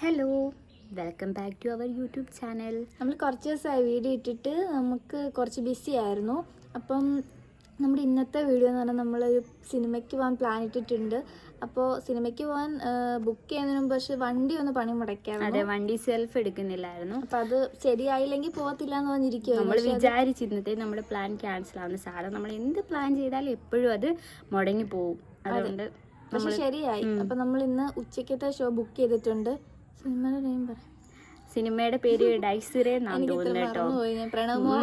Hello welcome back to our YouTube channel നമ്മൾ കുറച്ച് ദിവസമായി വീഡിയോ ഇട്ടിട്ട് നമുക്ക് കുറച്ച് ബിസി ആയിരുന്നു. അപ്പം നമ്മുടെ ഇന്നത്തെ വീഡിയോ എന്ന് പറഞ്ഞാൽ നമ്മളൊരു സിനിമയ്ക്ക് പോകാൻ പ്ലാൻ ഇട്ടിട്ടുണ്ട്. അപ്പോൾ സിനിമയ്ക്ക് പോകാൻ ബുക്ക് ചെയ്യുന്നതിന് മുമ്പ് പക്ഷെ വണ്ടി ഒന്ന് പണി അതെ മുടക്കാണ് വണ്ടി സെൽഫ് എടുക്കുന്നില്ലായിരുന്നു. അപ്പം അത് ശരിയായില്ലെങ്കിൽ പോകത്തില്ല എന്ന് നമ്മൾ പറഞ്ഞിരിക്കുവായിരുന്നു വിചാരിച്ചിരുന്നത് നമ്മുടെ പ്ലാൻ ക്യാൻസൽ ആവുന്ന. സാധനം നമ്മൾ എന്ത് പ്ലാൻ ചെയ്താലും എപ്പോഴും അത് മുടങ്ങി പോകും അതുകൊണ്ട് പക്ഷെ ശരിയായി. അപ്പം നമ്മൾ ഇന്ന് ഉച്ചക്കത്തെ ഷോ ബുക്ക് ചെയ്തിട്ടുണ്ട്. സിനിമയുടെ പേര് ഡൈസിറേ എന്നാണ് തോന്നുന്നത് കേട്ടോ.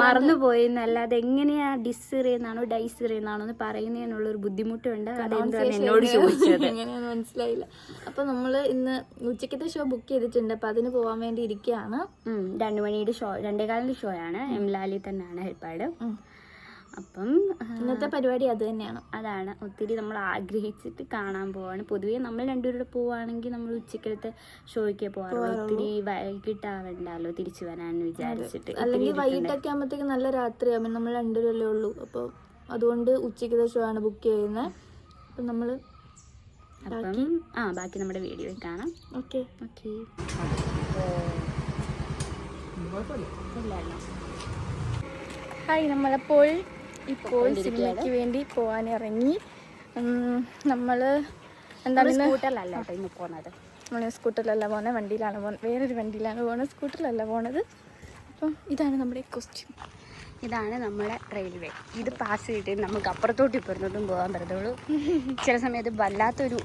മറന്നുപോയി. എന്നല്ലാതെ എങ്ങനെയാ ഡിസിറേ എന്നാണോ ഡൈസിറേ എന്നാണോ എന്ന് പറയുന്നതിനുള്ള ഒരു ബുദ്ധിമുട്ടുണ്ട് അതെന്താണ് എന്നോട് ചോദിച്ചത്? എങ്ങനെയാന്ന് മനസ്സിലായില്ല. അപ്പൊ നമ്മൾ ഇന്ന് ഉച്ചക്കത്തെ ഷോ ബുക്ക് ചെയ്തിട്ടുണ്ട്. അപ്പൊ അതിന് പോവാൻ വേണ്ടി ഇരിക്കുകയാണ്. രണ്ടു മണിയുടെ ഷോ രണ്ടേകാലിന്റെ ഷോ ആണ് എംലാലി തന്നെയാണ് ഹെൽപ്പാട്. അപ്പം ഇന്നത്തെ പരിപാടി അത് തന്നെയാണ്. അതാണ്. ഒത്തിരി നമ്മൾ ആഗ്രഹിച്ചിട്ട് കാണാൻ പോവാണ്. പൊതുവേ നമ്മൾ രണ്ടുപേരുടെ പോവാണെങ്കിൽ നമ്മൾ ഉച്ചക്കലത്തെ ഷോയ്ക്ക് പോവാറുള്ളൂ. ഒത്തിരി വൈകിട്ടാവണ്ടല്ലോ തിരിച്ചു വരാൻ വിചാരിച്ചിട്ട്. അല്ലെങ്കിൽ. വൈകിട്ടൊക്കെ ആകുമ്പോഴത്തേക്ക് നല്ല രാത്രിയാവും. നമ്മൾ രണ്ടുപേരല്ലേ ഉള്ളൂ. അപ്പോൾ അതുകൊണ്ട് ഉച്ചക്കത്തെ ഷോ ആണ് ബുക്ക് ചെയ്യുന്നത് അപ്പം നമ്മൾ അപ്പം ആ ബാക്കി നമ്മുടെ വീഡിയോ കാണാം. ഓക്കെ. ഓക്കെ. ഹായ് നമ്മളപ്പോൾ ഇപ്പോൾ സിനിമയ്ക്ക് വേണ്ടി പോകാൻ ഇറങ്ങി നമ്മൾ എന്താണ് സ്കൂട്ടറിലല്ല കേട്ടോ ഇന്ന് പോകുന്നത് നമ്മൾ സ്കൂട്ടറിലല്ല പോകുന്നത് വണ്ടിയിലാണ് പോകുന്നത് വേറൊരു വണ്ടിയിലാണ് പോകുന്നത് സ്കൂട്ടറിലല്ല പോകുന്നത് അപ്പം ഇതാണ് നമ്മുടെ ക്വസ്റ്റ്യൻ ഇതാണ് നമ്മുടെ റെയിൽവേ. ഇത് പാസ് ചെയ്തിട്ട് നമുക്ക് അപ്പുറത്തോട്ട് ഇപ്പുറത്തോട്ടും പോകാൻ പറ്റത്തുള്ളൂ. ചില സമയത്ത് വല്ലാത്തൊരു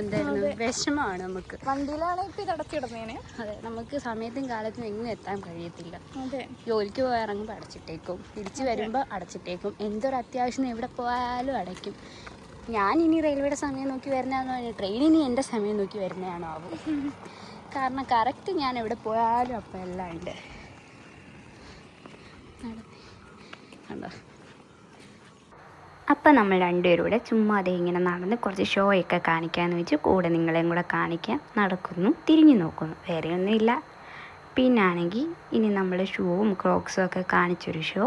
എന്തായിരുന്നു? വിഷമമാണ് നമുക്ക്. വണ്ടിയിലാണ് ഇപ്പം അതെ നമുക്ക് സമയത്തും കാലത്തും എങ്ങും എത്താൻ കഴിയത്തില്ല. ജോലിക്ക് പോയി ഇറങ്ങുമ്പോൾ അടച്ചിട്ടേക്കും തിരിച്ചു വരുമ്പോൾ അടച്ചിട്ടേക്കും. എന്തൊരു അത്യാവശ്യം എവിടെ പോയാലും അടയ്ക്കും. ഞാൻ ഇനി റെയിൽവേയുടെ സമയം നോക്കി വരുന്നതാണോ ട്രെയിൻ ഇനി എന്റെ സമയം നോക്കി വരുന്നതാണോ ആവും കാരണം കറക്റ്റ് ഞാൻ എവിടെ പോയാലും അപ്പം എല്ലാം ഉണ്ട്. കണ്ടോ? അപ്പം നമ്മൾ രണ്ടുപേരും കൂടെ ചുമ്മാ അതേ ഇങ്ങനെ നടന്ന് കുറച്ച് ഷോ ഒക്കെ കാണിക്കാമെന്ന് വെച്ച് കൂടെ നിങ്ങളെയും കൂടെ കാണിക്കാൻ നടക്കുന്നു തിരിഞ്ഞു നോക്കുന്നു. വേറെ ഒന്നുമില്ല. പിന്നാണെങ്കിൽ ഇനി നമ്മൾ ഷൂവും ക്രോക്സും ഒക്കെ കാണിച്ചൊരു ഷോ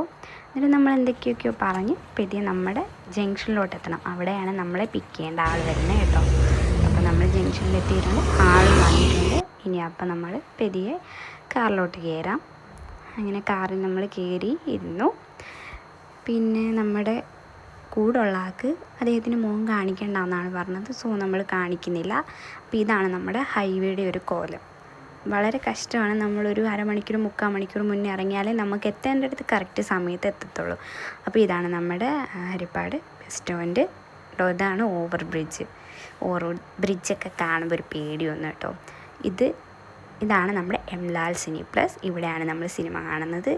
എന്നിട്ട് നമ്മൾ എന്തൊക്കെയൊക്കെയോ പറഞ്ഞ് പെതിയെ നമ്മുടെ ജംഗ്ഷനിലോട്ട് എത്തണം അവിടെയാണ് നമ്മളെ പിക്ക് ചെയ്യേണ്ട ആൾ വരുന്നത് കേട്ടോ. അപ്പോൾ നമ്മൾ ജംഗ്ഷനിലെത്തിയിട്ടുണ്ട്. ആൾ വന്നിട്ടുണ്ട്. ഇനി അപ്പം നമ്മൾ പെതിയെ കാറിലോട്ട് കയറാം. അങ്ങനെ കാറിൽ നമ്മൾ കയറി ഇരുന്നു. പിന്നെ നമ്മുടെ കൂടുള്ള ആൾക്ക് അദ്ദേഹത്തിന് മുഖം കാണിക്കേണ്ടെന്നാണ് പറഞ്ഞത്. സോ നമ്മൾ കാണിക്കുന്നില്ല. അപ്പോൾ ഇതാണ് നമ്മുടെ ഹൈവേയുടെ ഒരു കോലം. വളരെ കഷ്ടമാണ്. നമ്മളൊരു അരമണിക്കൂർ മുക്കാൽ മണിക്കൂർ മുന്നേ ഇറങ്ങിയാലേ നമുക്ക് എത്തേണ്ട അടുത്ത് കറക്റ്റ് സമയത്ത് എത്തത്തുള്ളൂ. അപ്പോൾ ഇതാണ് നമ്മുടെ ഹരിപ്പാട് കേട്ടോ ഇതാണ് ഓവർ ബ്രിഡ്ജ്. ഓവർ ബ്രിഡ്ജൊക്കെ കാണുമ്പോൾ ഒരു പേടിയൊന്നും കേട്ടോ. ഇത് ഇതാണ് നമ്മുടെ എംലാൽ സിനി പ്ലസ്. ഇവിടെയാണ് നമ്മൾ സിനിമ കാണുന്നത്.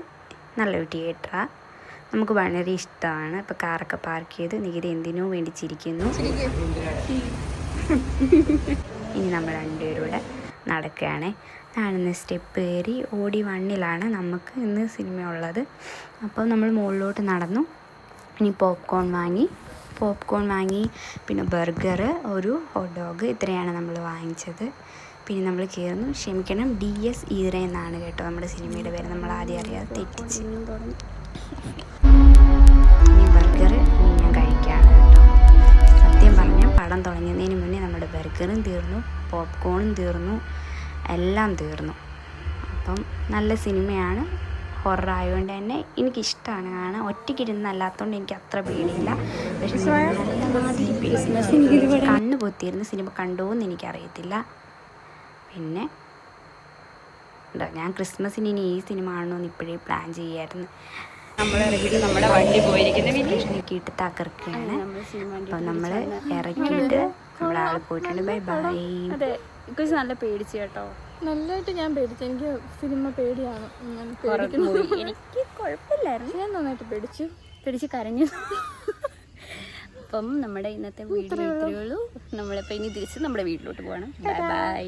നല്ലൊരു തിയേറ്ററാണ് നമുക്ക് വളരെ ഇഷ്ടമാണ്. ഇപ്പോൾ കാറൊക്കെ പാർക്ക് ചെയ്ത് നികുതി എന്തിനോ വേണ്ടി ചിരിക്കുന്നു. ഇനി നമ്മൾ രണ്ടുപേരൂടെ നടക്കുകയാണ്. ഞാനിന്ന് സ്റ്റെപ്പ് കയറി ഓടി വണ്ണിലാണ് നമുക്ക് ഇന്ന് സിനിമ ഉള്ളത്. അപ്പോൾ നമ്മൾ മുകളിലോട്ട് നടന്നു. ഇനി പോപ്കോൺ വാങ്ങി. പോപ്കോൺ വാങ്ങി. പിന്നെ ബർഗർ ഒരു ഹോട്ട് ഡോഗ് ഇത്രയാണ് നമ്മൾ വാങ്ങിച്ചത്. പിന്നെ നമ്മൾ കയറുന്നു. ക്ഷമിക്കണം ഡി എസ് ഈറ എന്നാണ് കേട്ടോ നമ്മുടെ സിനിമയുടെ പേര്. നമ്മൾ ആദ്യം അറിയാതെ തെറ്റിച്ച്. ഇനി ബർഗർ ഞാൻ കഴിക്കുകയാണ് കേട്ടോ. സത്യം പറഞ്ഞാൽ പടം തുടങ്ങുന്നതിന് മുന്നേ നമ്മുടെ ബർഗറും തീർന്നു പോപ്കോണും തീർന്നു എല്ലാം തീർന്നു. അപ്പം നല്ല സിനിമയാണ് ഹൊറർ ആയതുകൊണ്ട് തന്നെ എനിക്കിഷ്ടമാണ് കാണാൻ ഒറ്റയ്ക്കിരുന്നല്ലാത്തതുകൊണ്ട് എനിക്ക് അത്ര പേടിയില്ല. പക്ഷെ. കണ്ണ് പൊത്തിയിരുന്ന് സിനിമ കണ്ടുവെന്ന് എനിക്കറിയത്തില്ല. പിന്നെ ഞാൻ ക്രിസ്മസിന് ഇനി ഈ സിനിമ കാണണമെന്ന് ഇപ്പോഴേ പ്ലാൻ ചെയ്യായിരുന്നു. നമ്മൾ ഇറങ്ങിയിട്ട് നമ്മുടെ വണ്ടി പോയിരിക്കുന്നത് ഇട്ട് തകർക്കുകയാണ്. അപ്പം നമ്മൾ ഇറക്കിയിട്ട് നമ്മുടെ ആൾ പോയിട്ടുണ്ട്. ബൈ ബൈ അതെ. കുറച്ച് നല്ല പേടിച്ചു കേട്ടോ. നല്ലതായിട്ട് ഞാൻ പേടിച്ചു. എനിക്ക് സിനിമ പേടിയാണ്. എനിക്ക് കുഴപ്പമില്ലായിരുന്നു. ഞാൻ നന്നായിട്ട് പേടിച്ചു. പേടിച്ച് കരഞ്ഞു. അപ്പം നമ്മുടെ ഇന്നത്തെ വീഡിയോ ഇത്രയേ ഉള്ളൂ. നമ്മളിപ്പോൾ ഇനി തിരിച്ച് നമ്മുടെ വീട്ടിലോട്ട് പോകണം. Bye bye